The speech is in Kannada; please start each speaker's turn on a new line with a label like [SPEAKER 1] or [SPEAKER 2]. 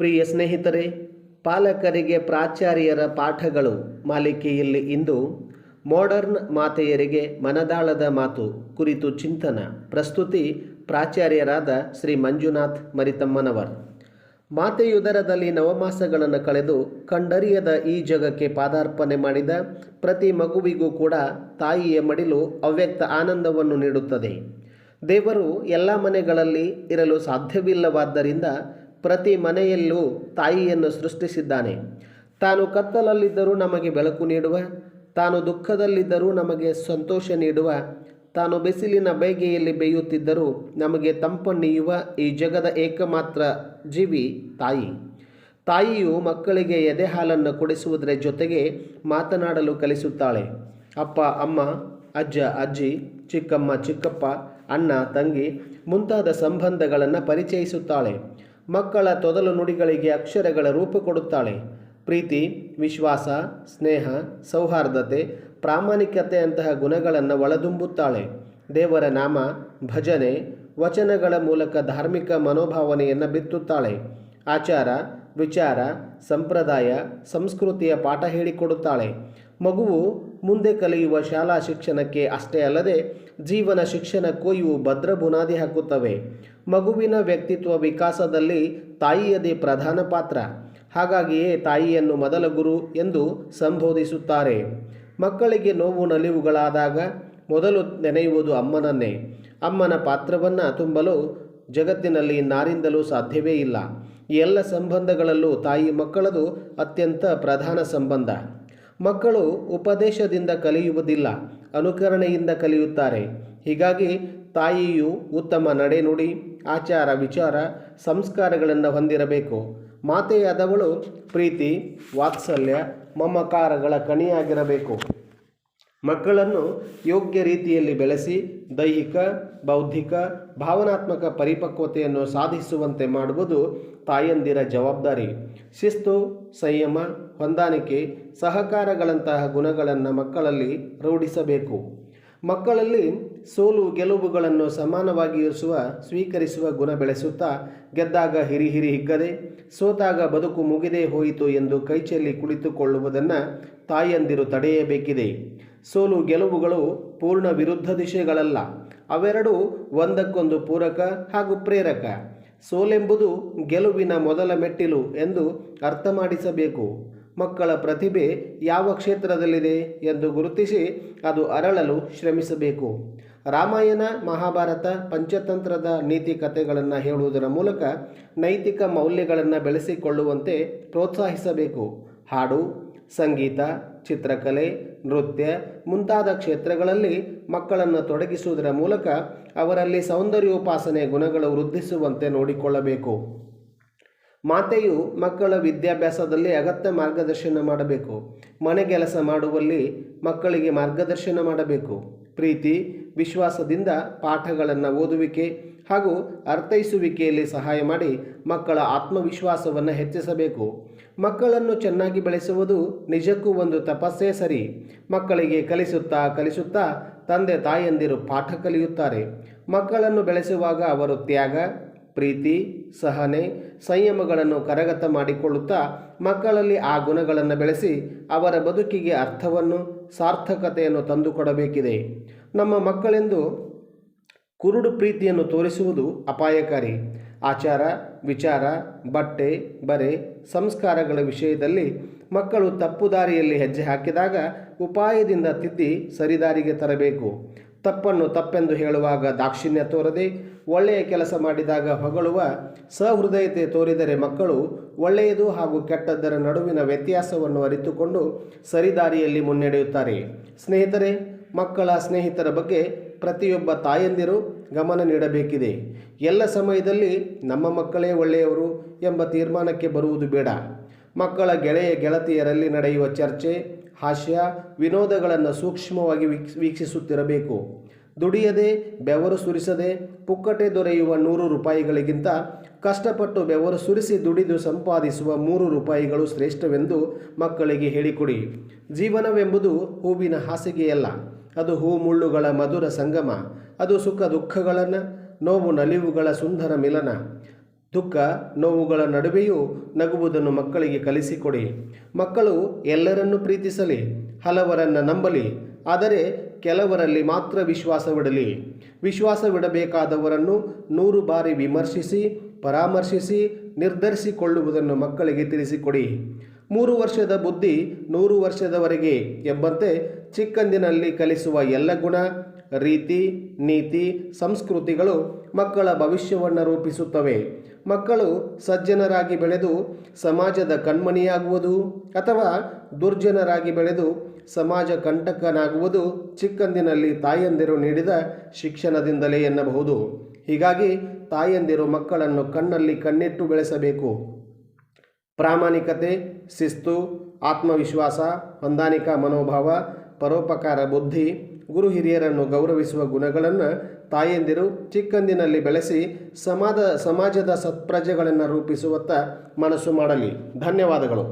[SPEAKER 1] ಪ್ರಿಯ ಸ್ನೇಹಿತರೆ, ಪಾಲಕರಿಗೆ ಪ್ರಾಚಾರ್ಯರ ಪಾಠಗಳು ಮಾಲಿಕೆಯಲ್ಲಿ ಇಂದು ಮಾಡರ್ನ್ ಮಾತೆಯರಿಗೆ ಮನದಾಳದ ಮಾತು ಕುರಿತು ಚಿಂತನ. ಪ್ರಸ್ತುತಿ ಪ್ರಾಚಾರ್ಯರಾದ ಶ್ರೀ ಮಂಜುನಾಥ್ ಮರಿತಮ್ಮನವರ್. ಮಾತೆಯುದರದಲ್ಲಿ ನವಮಾಸಗಳನ್ನು ಕಳೆದು ಕಂಡರಿಯದ ಈ ಜಗಕ್ಕೆ ಪಾದಾರ್ಪಣೆ ಮಾಡಿದ ಪ್ರತಿ ಮಗುವಿಗೂ ಕೂಡ ತಾಯಿಯ ಮಡಿಲು ಅವ್ಯಕ್ತ ಆನಂದವನ್ನು ನೀಡುತ್ತದೆ. ದೇವರು ಎಲ್ಲ ಮನೆಗಳಲ್ಲಿ ಇರಲು ಸಾಧ್ಯವಿಲ್ಲವಾದ್ದರಿಂದ ಪ್ರತಿ ಮನೆಯಲ್ಲೂ ತಾಯಿಯನ್ನು ಸೃಷ್ಟಿಸಿದ್ದಾನೆ. ತಾನು ಕತ್ತಲಲ್ಲಿದ್ದರೂ ನಮಗೆ ಬೆಳಕು ನೀಡುವ, ತಾನು ದುಃಖದಲ್ಲಿದ್ದರೂ ನಮಗೆ ಸಂತೋಷ ನೀಡುವ, ತಾನು ಬಿಸಿಲಿನ ಬೇಗೆಯಲ್ಲಿ ಬೇಯುತ್ತಿದ್ದರೂ ನಮಗೆ ತಂಪನ್ನೀಯುವ ಈ ಜಗದ ಏಕಮಾತ್ರ ಜೀವಿ ತಾಯಿ. ತಾಯಿಯು ಮಕ್ಕಳಿಗೆ ಎದೆ ಹಾಲನ್ನು ಕುಡಿಸುವುದರ ಜೊತೆಗೆ ಮಾತನಾಡಲು ಕಲಿಸುತ್ತಾಳೆ. ಅಪ್ಪ, ಅಮ್ಮ, ಅಜ್ಜ, ಅಜ್ಜಿ, ಚಿಕ್ಕಮ್ಮ, ಚಿಕ್ಕಪ್ಪ, ಅಣ್ಣ, ತಂಗಿ ಮುಂತಾದ ಸಂಬಂಧಗಳನ್ನು ಪರಿಚಯಿಸುತ್ತಾಳೆ. ಮಕ್ಕಳ ತೊದಲು ನುಡಿಗಳಿಗೆ ಅಕ್ಷರಗಳ ರೂಪ ಕೊಡುತ್ತಾಳೆ. ಪ್ರೀತಿ, ವಿಶ್ವಾಸ, ಸ್ನೇಹ, ಸೌಹಾರ್ದತೆ ಪ್ರಾಮಾಣಿಕತೆಯಂತಹ ಗುಣಗಳನ್ನು ಒಳದುಂಬುತ್ತಾಳೆ. ದೇವರ ನಾಮ, ಭಜನೆ, ವಚನಗಳ ಮೂಲಕ ಧಾರ್ಮಿಕ ಮನೋಭಾವನೆಯನ್ನು ಬಿತ್ತುತ್ತಾಳೆ. ಆಚಾರ ವಿಚಾರ, ಸಂಪ್ರದಾಯ, ಸಂಸ್ಕೃತಿಯ ಪಾಠ ಹೇಳಿಕೊಡುತ್ತಾಳೆ. ಮಗುವು ಮುಂದೆ ಕಲಿಯುವ ಶಾಲಾ ಶಿಕ್ಷಣಕ್ಕೆ ಅಷ್ಟೇ ಅಲ್ಲದೆ ಜೀವನ ಶಿಕ್ಷಣಕ್ಕೂ ಇವು ಭದ್ರ ಬುನಾದಿ ಹಾಕುತ್ತವೆ. ಮಗುವಿನ ವ್ಯಕ್ತಿತ್ವ ವಿಕಾಸದಲ್ಲಿ ತಾಯಿಯದೇ ಪ್ರಧಾನ ಪಾತ್ರ. ಹಾಗಾಗಿಯೇ ತಾಯಿಯನ್ನು ಮೊದಲ ಗುರು ಎಂದು ಸಂಬೋಧಿಸುತ್ತಾರೆ. ಮಕ್ಕಳಿಗೆ ನೋವು ನಲಿವುಗಳಾದಾಗ ಮೊದಲು ನೆನೆಯುವುದು ಅಮ್ಮನನ್ನೇ. ಅಮ್ಮನ ಪಾತ್ರವನ್ನು ತುಂಬಲು ಜಗತ್ತಿನಲ್ಲಿ ನಾರಿಂದಲೂ ಸಾಧ್ಯವೇ ಇಲ್ಲ. ಎಲ್ಲ ಸಂಬಂಧಗಳಲ್ಲೂ ತಾಯಿ ಮಕ್ಕಳದು ಅತ್ಯಂತ ಪ್ರಧಾನ ಸಂಬಂಧ. ಮಕ್ಕಳು ಉಪದೇಶದಿಂದ ಕಲಿಯುವುದಿಲ್ಲ, ಅನುಕರಣೆಯಿಂದ ಕಲಿಯುತ್ತಾರೆ. ಹೀಗಾಗಿ ತಾಯಿಯು ಉತ್ತಮ ನಡೆನುಡಿ, ಆಚಾರ ವಿಚಾರ, ಸಂಸ್ಕಾರಗಳನ್ನು ಹೊಂದಿರಬೇಕು. ಮಾತೆಯಾದವಳು ಪ್ರೀತಿ, ವಾತ್ಸಲ್ಯ, ಮಮಕಾರಗಳ ಕಣಿಯಾಗಿರಬೇಕು. ಮಕ್ಕಳನ್ನು ಯೋಗ್ಯ ರೀತಿಯಲ್ಲಿ ಬೆಳೆಸಿ ದೈಹಿಕ, ಬೌದ್ಧಿಕ, ಭಾವನಾತ್ಮಕ ಪರಿಪಕ್ವತೆಯನ್ನು ಸಾಧಿಸುವಂತೆ ಮಾಡುವುದು ತಾಯಂದಿರ ಜವಾಬ್ದಾರಿ. ಶಿಸ್ತು, ಸಂಯಮ, ಹೊಂದಾಣಿಕೆ, ಸಹಕಾರಗಳಂತಹ ಗುಣಗಳನ್ನು ಮಕ್ಕಳಲ್ಲಿ ರೂಢಿಸಬೇಕು. ಮಕ್ಕಳಲ್ಲಿ ಸೋಲು ಗೆಲುವುಗಳನ್ನು ಸಮಾನವಾಗಿ ಇರಿಸುವ, ಸ್ವೀಕರಿಸುವ ಗುಣ ಬೆಳೆಸುತ್ತಾ ಗೆದ್ದಾಗ ಹಿರಿ ಹಿರಿ ಹಿಗ್ಗದೆ, ಸೋತಾಗ ಬದುಕು ಮುಗಿದೇ ಹೋಯಿತು ಎಂದು ಕೈಚೆಲ್ಲಿ ಕುಳಿತುಕೊಳ್ಳುವುದನ್ನು ತಾಯಂದಿರು ತಡೆಯಬೇಕಿದೆ. ಸೋಲು ಗೆಲುವುಗಳು ಪೂರ್ಣ ವಿರುದ್ಧ ದಿಶೆಗಳಲ್ಲ. ಅವೆರಡೂ ಒಂದಕ್ಕೊಂದು ಪೂರಕ ಹಾಗೂ ಪ್ರೇರಕ. ಸೋಲೆಂಬುದು ಗೆಲುವಿನ ಮೊದಲ ಮೆಟ್ಟಿಲು ಎಂದು ಅರ್ಥ ಮಾಡಿಸಬೇಕು ಮಕ್ಕಳ ಪ್ರತಿಭೆ ಯಾವ ಕ್ಷೇತ್ರದಲ್ಲಿದೆ ಎಂದು ಗುರುತಿಸಿ ಅದು ಅರಳಲು ಶ್ರಮಿಸಬೇಕು. ರಾಮಾಯಣ, ಮಹಾಭಾರತ, ಪಂಚತಂತ್ರದ ನೀತಿ ಕಥೆಗಳನ್ನು ಹೇಳುವುದರ ಮೂಲಕ ನೈತಿಕ ಮೌಲ್ಯಗಳನ್ನು ಬೆಳೆಸಿಕೊಳ್ಳುವಂತೆ ಪ್ರೋತ್ಸಾಹಿಸಬೇಕು. ಹಾಡು, ಸಂಗೀತ, ಚಿತ್ರಕಲೆ ನೃತ್ಯ ಮುಂತಾದ ಕ್ಷೇತ್ರಗಳಲ್ಲಿ ಮಕ್ಕಳನ್ನು ತೊಡಗಿಸುವುದರ ಮೂಲಕ ಅವರಲ್ಲಿ ಸೌಂದರ್ಯೋಪಾಸನೆ ಗುಣಗಳು ವೃದ್ಧಿಸುವಂತೆ ನೋಡಿಕೊಳ್ಳಬೇಕು. ಮಾತೆಯು ಮಕ್ಕಳ ವಿದ್ಯಾಭ್ಯಾಸದಲ್ಲಿ ಅಗತ್ಯ ಮಾರ್ಗದರ್ಶನ ಮಾಡಬೇಕು. ಮನೆ ಕೆಲಸ ಮಾಡುವಲ್ಲಿ ಮಕ್ಕಳಿಗೆ ಮಾರ್ಗದರ್ಶನ ಮಾಡಬೇಕು. ಪ್ರೀತಿ, ವಿಶ್ವಾಸದಿಂದ ಪಾಠಗಳನ್ನು ಓದುವಿಕೆ ಹಾಗೂ ಅರ್ಥೈಸುವಿಕೆಯಲ್ಲಿ ಸಹಾಯ ಮಾಡಿ ಮಕ್ಕಳ ಆತ್ಮವಿಶ್ವಾಸವನ್ನು ಹೆಚ್ಚಿಸಬೇಕು. ಮಕ್ಕಳನ್ನು ಚೆನ್ನಾಗಿ ಬೆಳೆಸುವುದು ನಿಜಕ್ಕೂ ಒಂದು ತಪಸ್ಸೇ ಸರಿ. ಮಕ್ಕಳಿಗೆ ಕಲಿಸುತ್ತಾ ಕಲಿಸುತ್ತಾ ತಂದೆ ತಾಯಂದಿರು ಪಾಠ ಕಲಿಯುತ್ತಾರೆ. ಮಕ್ಕಳನ್ನು ಬೆಳೆಸುವಾಗ ಅವರು ತ್ಯಾಗ, ಪ್ರೀತಿ, ಸಹನೆ, ಸಂಯಮಗಳನ್ನು ಕರಗತ ಮಾಡಿಕೊಳ್ಳುತ್ತಾ ಮಕ್ಕಳಲ್ಲಿ ಆ ಗುಣಗಳನ್ನು ಬೆಳೆಸಿ ಅವರ ಬದುಕಿಗೆ ಅರ್ಥವನ್ನು, ಸಾರ್ಥಕತೆಯನ್ನು ತಂದುಕೊಡಬೇಕಿದೆ. ನಮ್ಮ ಮಕ್ಕಳೆಂದು ಕುರುಡು ಪ್ರೀತಿಯನ್ನು ತೋರಿಸುವುದು ಅಪಾಯಕಾರಿ. ಆಚಾರ, ವಿಚಾರ, ಬಟ್ಟೆ, ಬರೆ, ಸಂಸ್ಕಾರಗಳ ವಿಷಯದಲ್ಲಿ ಮಕ್ಕಳು ತಪ್ಪು ದಾರಿಯಲ್ಲಿ ಹೆಜ್ಜೆ ಹಾಕಿದಾಗ ಉಪಾಯದಿಂದ ತಿದ್ದಿ ಸರಿದಾರಿಗೆ ತರಬೇಕು. ತಪ್ಪನ್ನು ತಪ್ಪೆಂದು ಹೇಳುವಾಗ ದಾಕ್ಷಿಣ್ಯ ತೋರದೆ ಒಳ್ಳೆಯ ಕೆಲಸ ಮಾಡಿದಾಗ ಹೊಗಳುವ ಸಹೃದಯತೆ ತೋರಿದರೆ ಮಕ್ಕಳು ಒಳ್ಳೆಯದು ಹಾಗೂ ಕೆಟ್ಟದ್ದರ ನಡುವಿನ ವ್ಯತ್ಯಾಸವನ್ನು ಅರಿತುಕೊಂಡು ಸರಿದಾರಿಯಲ್ಲಿ ಮುನ್ನಡೆಯುತ್ತಾರೆ. ಸ್ನೇಹಿತರೆ, ಮಕ್ಕಳ ಸ್ನೇಹಿತರ ಬಗ್ಗೆ ಪ್ರತಿಯೊಬ್ಬ ತಾಯಂದಿರು ಗಮನ ನೀಡಬೇಕಿದೆ. ಎಲ್ಲ ಸಮಯದಲ್ಲಿ ನಮ್ಮ ಮಕ್ಕಳೇ ಒಳ್ಳೆಯವರು ಎಂಬ ತೀರ್ಮಾನಕ್ಕೆ ಬರುವುದು ಬೇಡ. ಮಕ್ಕಳ ಗೆಳೆಯ ಗೆಳತಿಯರಲ್ಲಿ ನಡೆಯುವ ಚರ್ಚೆ, ಹಾಸ್ಯ, ವಿನೋದಗಳನ್ನು ಸೂಕ್ಷ್ಮವಾಗಿ ವೀಕ್ಷ, ವೀಕ್ಷಿಸುತ್ತಿರಬೇಕು. ದುಡಿಯದೆ, ಬೆವರು ಸುರಿಸದೆ, ಪುಕ್ಕಟೆ ದೊರೆಯುವ ನೂರು ರೂಪಾಯಿಗಳಿಗಿಂತ ಕಷ್ಟಪಟ್ಟು ಬೆವರು ಸುರಿಸಿ ದುಡಿದು ಸಂಪಾದಿಸುವ ಮೂರು ರೂಪಾಯಿಗಳು ಶ್ರೇಷ್ಠವೆಂದು ಮಕ್ಕಳಿಗೆ ಹೇಳಿಕೊಡಿ. ಜೀವನವೆಂಬುದು ಹೂವಿನ ಹಾಸಿಗೆಯಲ್ಲ. ಅದು ಹೂ ಮುಳ್ಳುಗಳ ಮಧುರ ಸಂಗಮ. ಅದು ಸುಖ ದುಃಖಗಳನ್ನು, ನೋವು ನಲಿವುಗಳ ಸುಂದರ ಮಿಲನ. ದುಃಖ ನೋವುಗಳ ನಡುವೆಯೂ ನಗುವುದನ್ನು ಮಕ್ಕಳಿಗೆ ಕಲಿಸಿಕೊಡಿ. ಮಕ್ಕಳು ಎಲ್ಲರನ್ನು ಪ್ರೀತಿಸಲಿ, ಹಲವರನ್ನು ನಂಬಲಿ, ಆದರೆ ಕೆಲವರಲ್ಲಿ ಮಾತ್ರ ವಿಶ್ವಾಸವಿಡಲಿ. ವಿಶ್ವಾಸವಿಡಬೇಕಾದವರನ್ನು ನೂರು ಬಾರಿ ವಿಮರ್ಶಿಸಿ, ಪರಾಮರ್ಶಿಸಿ, ನಿರ್ಧರಿಸಿಕೊಳ್ಳುವುದನ್ನು ಮಕ್ಕಳಿಗೆ ತಿಳಿಸಿಕೊಡಿ. ಮೂರು ವರ್ಷದ ಬುದ್ಧಿ ನೂರು ವರ್ಷದವರೆಗೆ ಎಂಬಂತೆ ಚಿಕ್ಕಂದಿನಲ್ಲಿ ಕಲಿಸುವ ಎಲ್ಲ ಗುಣ ರೀತಿ, ನೀತಿ, ಸಂಸ್ಕೃತಿಗಳು ಮಕ್ಕಳ ಭವಿಷ್ಯವನ್ನು ರೂಪಿಸುತ್ತವೆ. ಮಕ್ಕಳು ಸಜ್ಜನರಾಗಿ ಬೆಳೆದು ಸಮಾಜದ ಕಣ್ಮಣಿಯಾಗುವುದು ಅಥವಾ ದುರ್ಜನರಾಗಿ ಬೆಳೆದು ಸಮಾಜ ಕಂಟಕನಾಗುವುದು ಚಿಕ್ಕಂದಿನಲ್ಲಿ ತಾಯಂದಿರು ನೀಡಿದ ಶಿಕ್ಷಣದಿಂದಲೇ ಎನ್ನಬಹುದು. ಹೀಗಾಗಿ ತಾಯಂದಿರು ಮಕ್ಕಳನ್ನು ಕಣ್ಣಲ್ಲಿ ಕಣ್ಣಿಟ್ಟು ಬೆಳೆಸಬೇಕು. ಪ್ರಾಮಾಣಿಕತೆ, ಶಿಸ್ತು, ಆತ್ಮವಿಶ್ವಾಸ, ಹೊಂದಾಣಿಕಾ ಮನೋಭಾವ, ಪರೋಪಕಾರ ಬುದ್ಧಿ ಗುರು ಹಿರಿಯರನ್ನು ಗೌರವಿಸುವ ಗುಣಗಳನ್ನು ತಾಯಂದಿರು ಚಿಕ್ಕಂದಿನಲ್ಲಿ ಬೆಳೆಸಿ ಸಮಾಜ ಸಮಾಜದ ಸತ್ಪ್ರಜೆಗಳನ್ನು ರೂಪಿಸುವತ್ತ ಮನಸ್ಸು ಮಾಡಲಿ. ಧನ್ಯವಾದಗಳು.